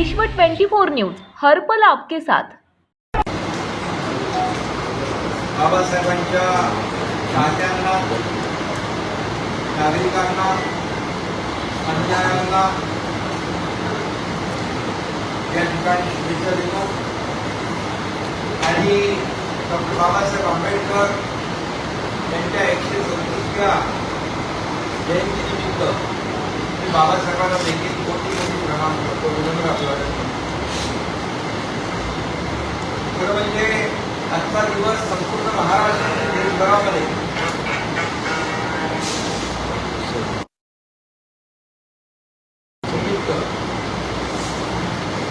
विश्व 24 न्यूज हर्पल आपके साथ. बाबासाहेबांच्या चाहत्यांना नागरिकांना या ठिकाणी शुभेच्छा देतो. आणि डॉक्टर बाबासाहेब आंबेडकर यांच्या एकशे सदतीसव्या जयंतीनिमित्त मी बाबासाहेबांना देखील कोटी करतो विनम्र अभिवादन करतो खरं म्हणजे आजचा दिवस संपूर्ण महाराष्ट्र देशभरामध्ये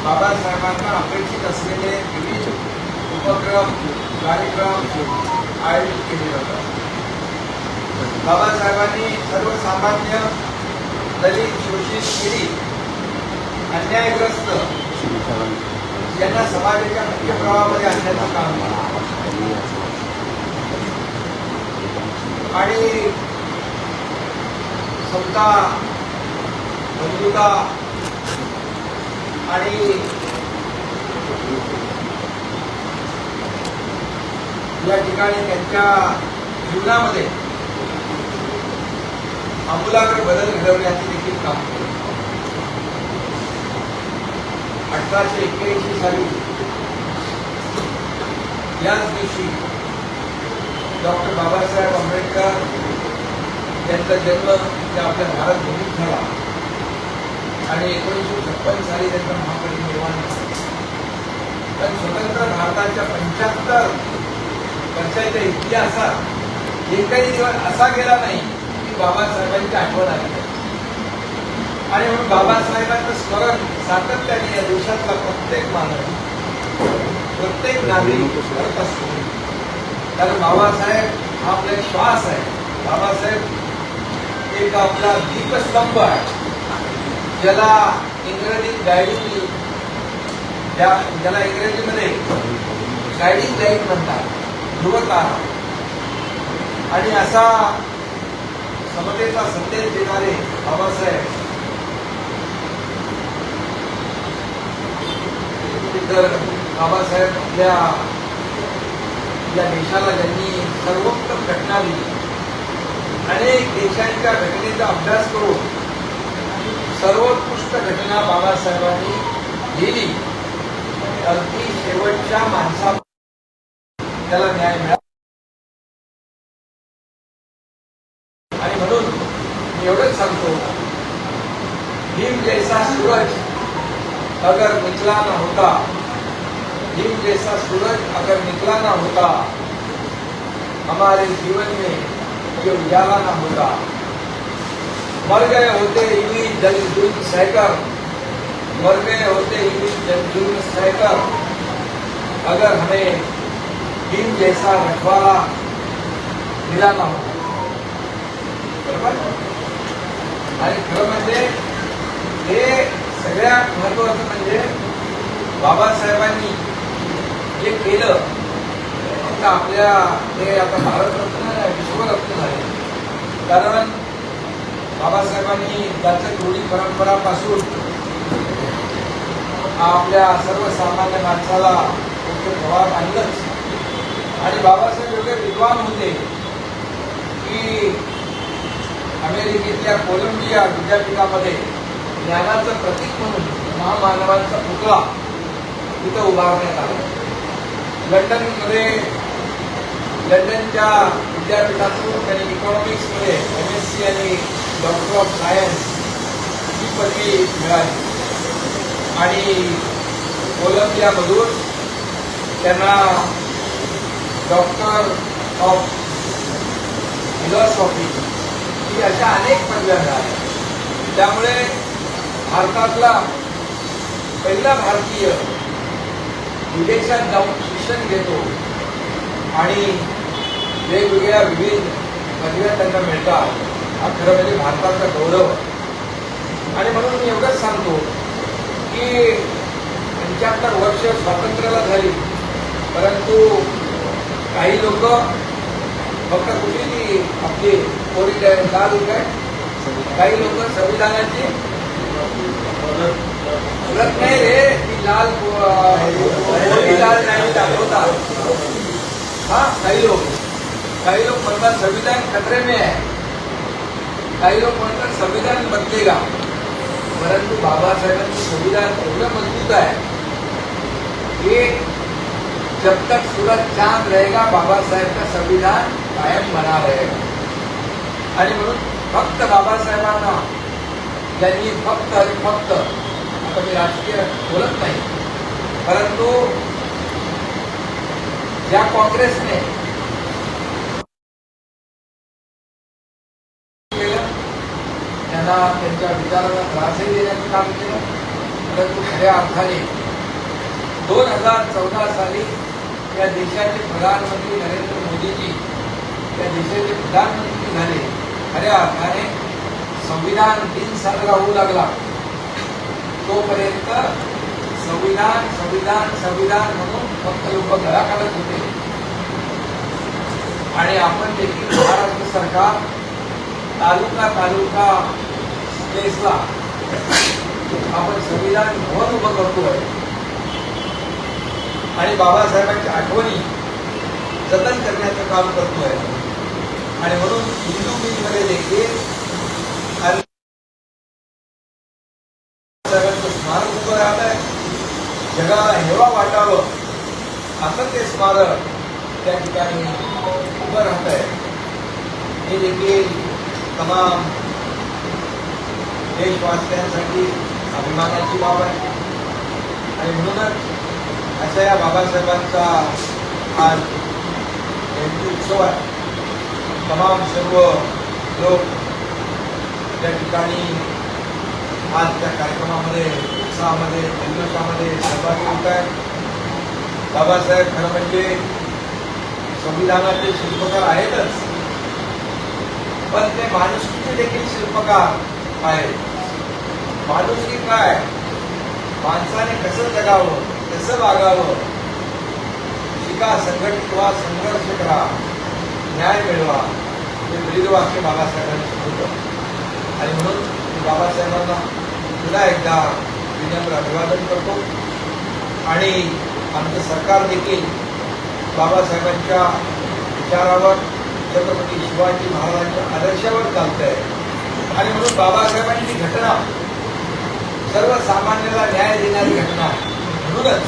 बाबासाहेबांना अपेक्षित असलेले विविध उपक्रम कार्यक्रम आयोजित केले जातात बाबासाहेबांनी सर्वसामान्य दलित शोषित पीडित अन्यायग्रस्त यांना समाजाच्या मुख्य प्रवाहामध्ये आणण्याचं काम. आणि समता बंधुता आणि या ठिकाणी त्यांच्या जीवनामध्ये आमूलाग्र बदल घडवण्याचे देखील काम केलं अठराशे एक्क्याऐंशी साली याच दिवशी डॉक्टर बाबासाहेब आंबेडकर यांचा जन्म त्या आपल्या भारत भूमीत झाला. आणि एकोणीसशे छप्पन साली त्यांचा महापरिनिर्वाण झाला. पण स्वतंत्र भारताच्या पंच्याहत्तर वर्षाच्या इतिहासात एकही दिवस असा गेला नाही की बाबासाहेबांची आठवण आली आणि म्हणून बाबासाहेबांचं स्मरण सातत्याने या देशातला प्रत्येक मानव प्रत्येक नागरिक करत असतो. कारण बाबासाहेब हा आपला एक श्वास आहे. बाबासाहेब एक आपला दीपस्तंभ आहे. ज्याला इंग्रजीत गायडिंग ज्याला इंग्रजीमध्ये गायडिंग लाइट म्हणतात ध्रुवतारा. आणि असा समतेचा संदेश देणारे बाबासाहेब तर बाबासाहेब आपल्या या देशाला ज्यांनी सर्वोत्तम घटना दिली. अनेक देशांच्या घटनेचा अभ्यास करून सर्वोत्कृष्ट घटना बाबासाहेबांनी लिहिली अगदी शेवटच्या माणसा त्याला न्याय मिळाला. आणि म्हणून मी एवढंच सांगतो. भीम जैसा सूरज अगर निकला ना होता भीम जैसा सूरज अगर निकला ना होता, हमारे जीवन में ये उजाला ना होता। मर गए होते इवी जल जुल्म सहकर मर गए होते इवी जल जुल्म सहकर अगर हमें भीम जैसा रखवाला मिला ना होता। बरोबर? खरं म्हणजे हे सगळ्यात महत्वाचं म्हणजे बाबासाहेबांनी जे केलं फक्त आपल्या ते आता भारतरत्न विश्वरत्न झाले. कारण बाबासाहेबांनी त्याचं रूढी परंपरापासून आपल्या सर्वसामान्य माणसाला मुख्य आणलंच. आणि बाबासाहेब एवढे विद्वान होते की अमेरिकेतल्या कोलंबिया विद्यापीठामध्ये ज्ञानाचं प्रतीक म्हणून महामानवांचा पुतळा तिथं उभारण्यात आला. लंडनमध्ये लंडनच्या विद्यापीठातून त्यांनी इकॉनॉमिक्समध्ये एम एस सी आणि डॉक्टर ऑफ सायन्स ही पदवी मिळाली. आणि कोलंबियामधून त्यांना डॉक्टर ऑफ फिलॉसॉफी ही अशा अनेक पदव्या मिळाल्या. त्यामुळे भारतातला पहिला भारतीय विदेशात जाऊन शिक्षण घेतो आणि वेगवेगळ्या विविध पदव्या त्यांना मिळतात. हा खरं म्हणजे भारताचा गौरव आणि म्हणून मी एवढंच सांगतो की पंच्याहत्तर वर्ष स्वातंत्र्याला झाली परंतु काही लोक फक्त कुठली ती आपली कोरी लाल काही लोक संविधानाची हा काही लोक काही लोक म्हणतात संविधान खतरे में है। काही लोक म्हणतात संविधान बदलेगा। परंतु बाबासाहेबांचं संविधान एवढं मज़बूत आहे की जब तक सूरज चाँद रहेगा बाबासाहेब का संविधान कायम बना रहेगा। आणि म्हणून फक्त बाबासाहेबांना ज्यांनी फक्त आणि फक्त आता मी राजकीय बोलत नाही परंतु ज्या काँग्रेसने केलं त्यांना त्यांच्या विचारांना त्रासही देण्याचं काम केलं परंतु खऱ्या अर्थाने दोन हजार चौदा साली या देशाचे प्रधानमंत्री नरेंद्र मोदीजी या देशाचे प्रधानमंत्री झाले खऱ्या अर्थाने संविधान दिन साजरा होऊ लागला. तोपर्यंत संविधान संविधान संविधान म्हणून फक्त लोक घरा काढत होते. आणि आपण देखील महाराष्ट्र सरकार तालुका तालुका स्पेसला आपण संविधान भवन उभं करतोय. आणि बाबासाहेबांच्या आठवणी जतन करण्याचं काम करतोय. आणि म्हणून हिंदू मध्ये देखील आणि स्मारक उभं राहत आहे जगाला हेवा वाटावं असं ते स्मारक त्या ठिकाणी उभं राहत आहे हे देखील तमाम देशवासियांसाठी अभिमानाची बाब आहे आणि म्हणूनच अशा या बाबासाहेबांचा आज जयंती उत्सव आहे तमाम सर्व लोक त्या ठिकाणी आज त्या कार्यक्रमामध्ये उत्साहामध्ये जल्लोषामध्ये सहभागी होत आहेत. बाबासाहेब खरं म्हणजे संविधानाचे शिल्पकार आहेतच. पण ते माणुसकीचे देखील शिल्पकार आहेत. माणुसकी काय? माणसाने कसं जगावं कसं वागावं? शिका संघटित व्हा संघर्ष करा. न्याय मिळवा. हे ब्रीदवाक्य बाबासाहेबांनी शिकवलं आणि म्हणून मी बाबासाहेबांना पुन्हा एकदा विनम्र अभिवादन करतो. आणि आमचं सरकार देखील बाबासाहेबांच्या विचारावर छत्रपती शिवाजी महाराजांच्या आदर्शावर चालत आहे आणि म्हणून बाबासाहेबांची घटना सर्वसामान्याला न्याय देणारी घटना म्हणूनच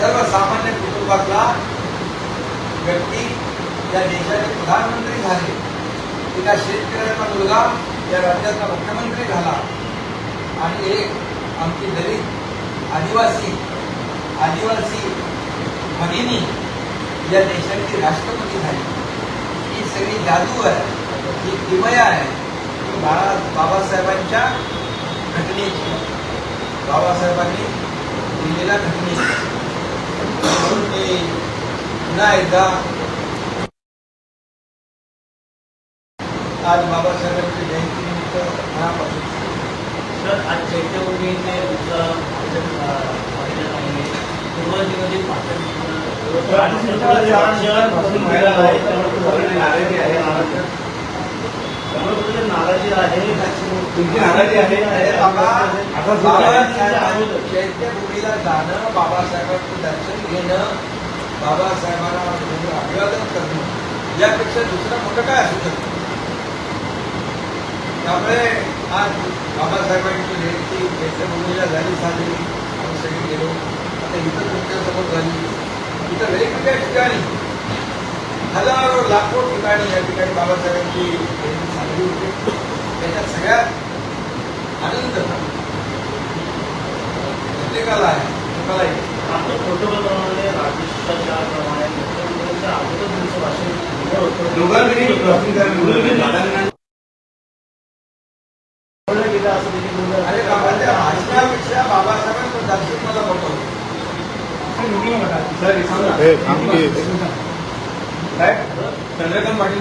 सर्वसामान्य कुटुंबातला व्यक्ती या देशाचे प्रधानमंत्री झाले. एका शेतकऱ्याचा मुलगा या राज्याचा मुख्यमंत्री झाला. आणि एक आमची दलित आदिवासी आदिवासी भगिनी या देशाची राष्ट्रपती झाली. ही सगळी जादू आहे ही किमया आहे बाळा बाबासाहेबांच्या घटनेची बाबासाहेबांनी दिलेल्या घटनेची म्हणून मी पुन्हा एकदा आज बाबासाहेबांच्या जयंतीनिमित्त मनापासून सर आज आहे नाराजी आहे तुमची नाराजी आहे. बाबासाहेबांच्या चैत्यभूमीला जाणं बाबासाहेबांचं दर्शन घेणं बाबासाहेबांना म्हणजे अभिवादन करणं यापेक्षा दुसरं मोठं काय असू शकतं त्यामुळे आज बाबासाहेबांची जयंती चैत्यभूमीला झाली साजरी आम्ही सगळे गेलो. आता इथं तुमच्यासमोर झाली. इथं वेगवेगळ्या ठिकाणी हजारो लाखो ठिकाणी या ठिकाणी बाबासाहेबांची जयंती साजरी होते. त्याच्यात सगळ्यात आनंद प्रत्येकाला आहे. तुम्हालाही आपलं प्रोटोकॉलप्रमाणे राजस्थानच्या प्रमाणे हे सांगा. की. काय चंद्रकांत पाटील।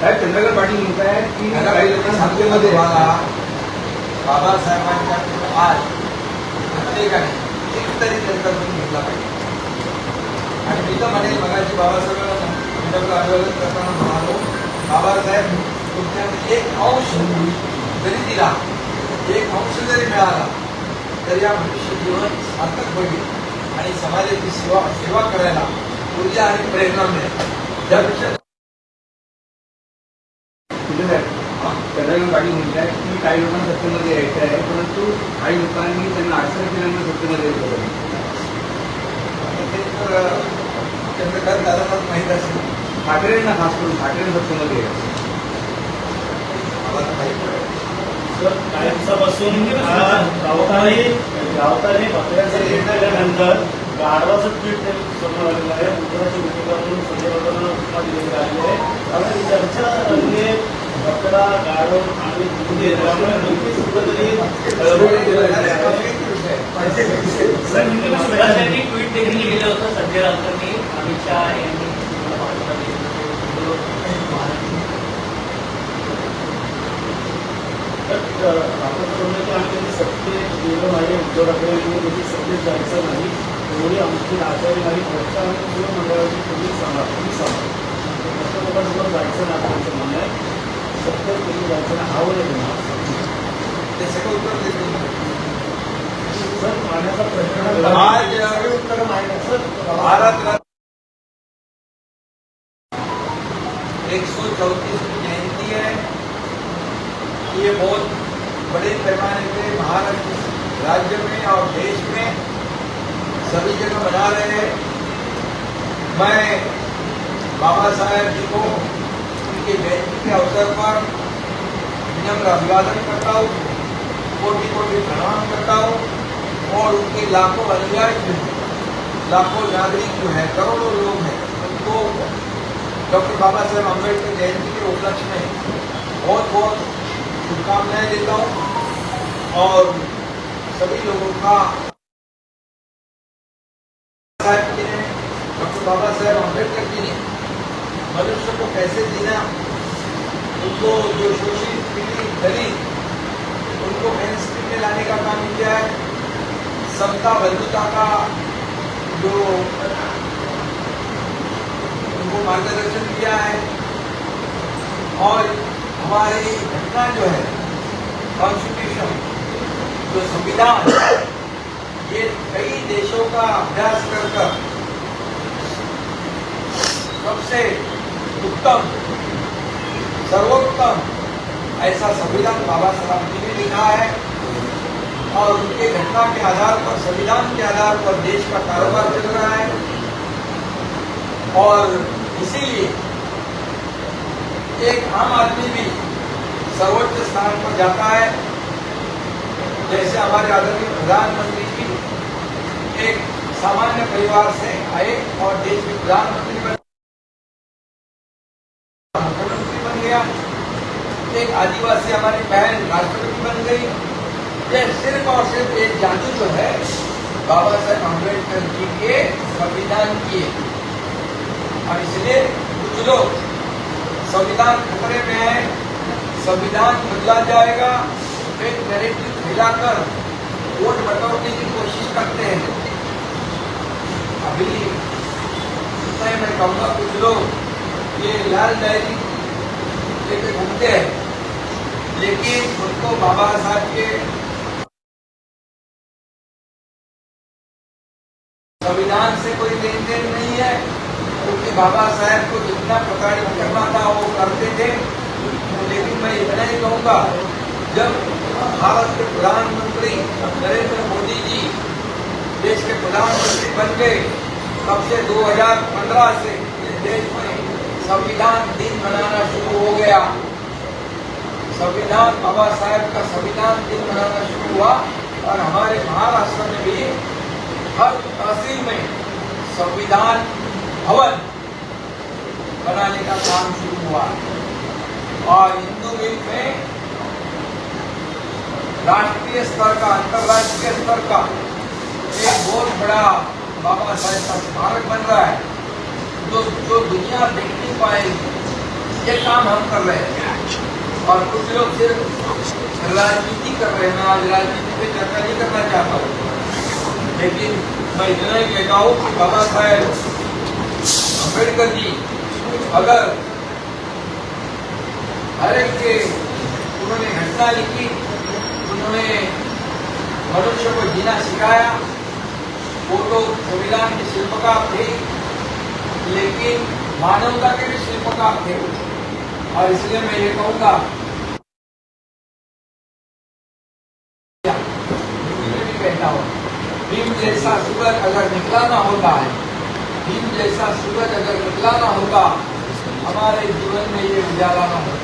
साहेब चंद्रकांत पाटील म्हणत आहे की काही लोक बाबासाहेबांच्या आज प्रत्येकाने एक तरी त्यांचा गुण घेतला पाहिजे आणि मी तर म्हणेल मगाशी बाबासाहेबांना अभिवादन करताना म्हणालो बाबासाहेब तुमच्याकडे एक अंश जरी दिला एक अंश जरी मिळाला तर या मनुष्य जीवन सार्थक होईल आणि समाजाची सेवा सेवा करायला ऊर्जा आणि प्रेरणा मिळेल. त्यापेक्षा म्हणतात की काही लोकांना सत्तेमध्ये यायचं आहे परंतु काही लोकांनी त्यांना अडचण केल्यामुळे सत्तेमध्ये आहे. ते तर चंद्रकांत दादांनाच माहीत असेल. ठाकरेंना खास करून ठाकरेंना सत्तेमध्ये यायचं मला माहीत नाही. काही दिवसापासून रावताने रावताने पत्र्याचा निर्णय केल्यानंतर ट्विट ते समोर आलेलं आहे उत्तराच्या भूमिकातून संजय राऊतांना उपमा दिलेली आहे त्यामुळे ही चर्चा रंगे आपल्याला गाढव आणि हिंदी त्यामुळे नक्कीच कुठेतरी ट्विट देखील केलं होतं संजय राऊतांनी अमित शहा उद्धव ठाकरे यांनी कधी सत्तेत जायचं नाही एवढी आमची आचारी नाही पक्ष आणि पूर्ण मंडळाची तुम्ही सांगा तुम्ही सांगा अशा लोकांसोबत जायचं नाही आपल्याचं म्हणणं आहे सत्तेत कधी जायचं नाही आवड आहे तुम्हाला सगळं उत्तर देतो सर पाण्याचा प्रश्न उत्तर माहिती सर भारत एक सौ चौतीसवीं जयंती है। ये बहुत बड़े पैमाने पे महाराष्ट्र राज्य में और देश में सभी जगह मना रहे हैं। मैं बाबा साहेब जी को उनके जयंती के अवसर पर विनम्र अभिवादन करता हूँ कोटि कोटि प्रणाम करता हूँ और उनके लाखों अनुयायी लाखों नागरिक जो है, करोड़ों लोग हैं, उनको डॉक्टर बाबा साहेब अंबेडकर जयंती के उपलक्ष्य में बहुत बहुत शुभकामनाएँ देता हूँ और सभी लोगों का डॉक्टर बाबा साहेब अंबेडकर जी ने मनुष्य को कैसे जीना उनको जो शोषित, पीड़ित, दलित, उनको मेन स्ट्रीम में लाने का काम किया है, समता बंधुता का जो उनको मार्गदर्शन किया है, और हमारी घटना जो है कॉन्स्टिट्यूशन जो संविधान ये कई देशों का अभ्यास कर सबसे उत्तम, सर्वोत्तम ऐसा संविधान बाबा साहब जी ने लिखा है और उनके घटना के आधार पर, संविधान के आधार पर देश का कारोबार चल रहा है। और इसीलिए एक आम आदमी भी सर्वोच्च स्थान पर जाता है। जैसे हमारे आदरणीय प्रधानमंत्री जी एक सामान्य परिवार से आए और देश के प्रधानमंत्री बन मुख्यमंत्री बन गया। एक आदिवासी हमारी बहन राष्ट्रपति बन गई। ये सिर्फ़ और सिर्फ़ एक जादू जो है, बाबा साहेब अंबेडकर जी के संविधान की है। और इसलिए कुछ लोग संविधान खतरे में है, संविधान बदला जाएगा, एक नैरेटिव फैलाकर वोट बटोरने की कोशिश करते हैं। अभी मैं कहूँगा, कुछ लोग ये लाल डायरी लेके घूमते हैं, लेकिन उनको बाबा साहब के संविधान से कोई लेन देन नहीं है। क्योंकि बाबा साहब को जितना प्रताड़ित करना था, वो करते थे। लेकिन मैं इतना ही कहूँगा, जब भारत के प्रधानमंत्री नरेंद्र मोदी जी देश के प्रधानमंत्री बन गए। तब से 2015 से देश में संविधान दिन मनाना शुरू हो गया। संविधान, बाबा साहेब का संविधान दिन मनाना शुरू हुआ और हमारे महाराष्ट्र में भी हर तहसील में संविधान भवन बनाने का काम शुरू हुआ। और हिंदू मिल में राष्ट्रीय स्तर का, अंतर्राष्ट्रीय स्तर का एक बहुत बड़ा बाबा साहेब का स्मारक बन रहा है। जो जो दुनिया देख नहीं पाएगी, ये काम हम कर रहे हैं। और कुछ लोग सिर्फ़ राजनीति कर रहे हैं, आज राजनीति पे चर्चा नहीं करना चाहता हूँ। लेकिन मैं इतना ही कहता हूँ कि बाबा साहेब अंबेडकर जी, अगर हर एक उन्होंने घटना लिखी उन्होंने मनुष्य को जीना सिखाया। वो तो संविधान के शिल्पकार थे, लेकिन मानवता के भी शिल्पकार थे और इसलिए मैं ये कहूँगा जैसा सूरज अगर निकला ना होता है, भीम जैसा सूरज अगर निकला ना होता, हमारे जीवन में ये उजाला ना होता।